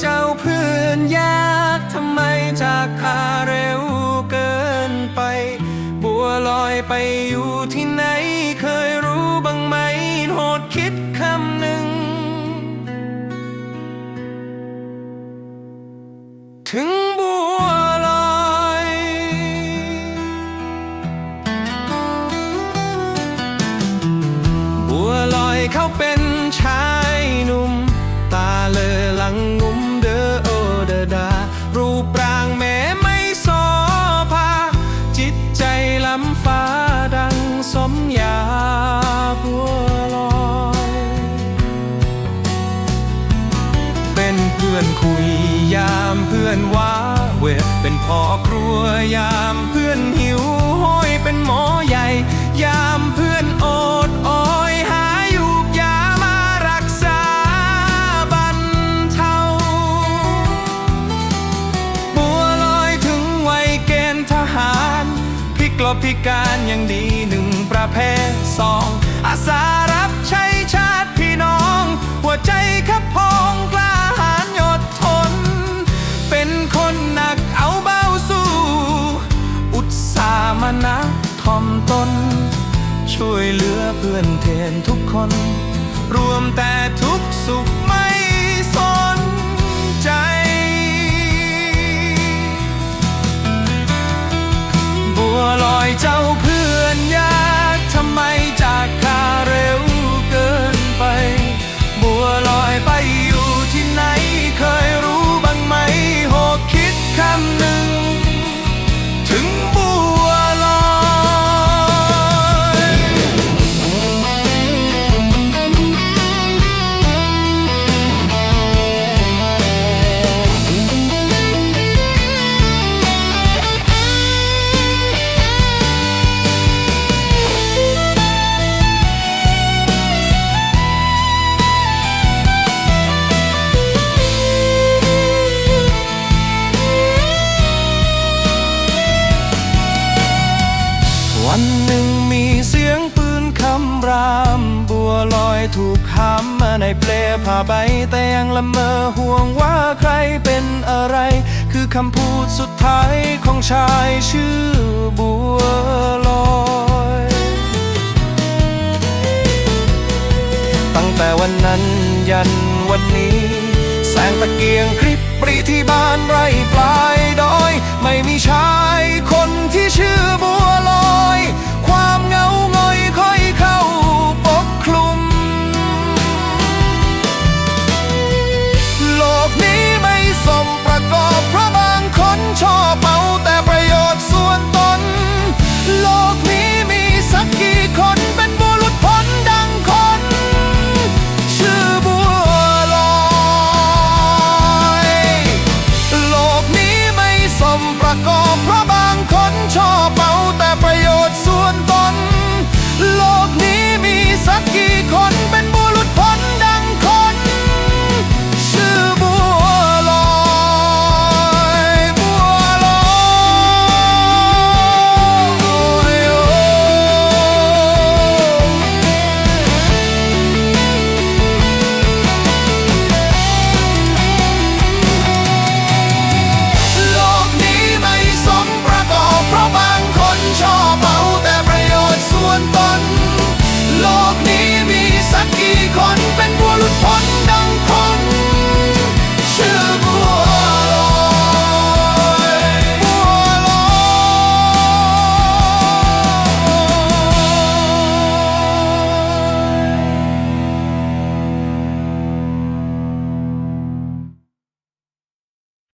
เจ้าเพื่อนยากทำไมจากคาเร็วเกินไป บัวลอยไปอยู่ที่ไหนเคย เพื่อนคุยยามเพื่อนว้าเวเป็นพ่อครัวยามเพื่อนหิวห้อยเป็นหมอใหญ่ ยามเพื่อนโอดโอยหาอยู่ยามารักษาบันเทาบัวลอยถึงวัยเกณฑ์ทหารพิกลบพิการยังดีหนึ่งประเภทสองอาสา น ช่วยเหลือเพื่อนเทนทุกคน รวมแต่ทุกสุขไม่ วันหนึ่งมีเสียงปืนคำราม บัวลอยถูกหามมาในเปลผ้าใบแต่ยังละเมอห่วงว่าใครเป็นอะไร คือคำพูดสุดท้ายของชายชื่อบัวลอยตั้งแต่วันนั้นยันวันนี้ แสงตะเกียงคลิปปรีที่บ้านไรปลายดอย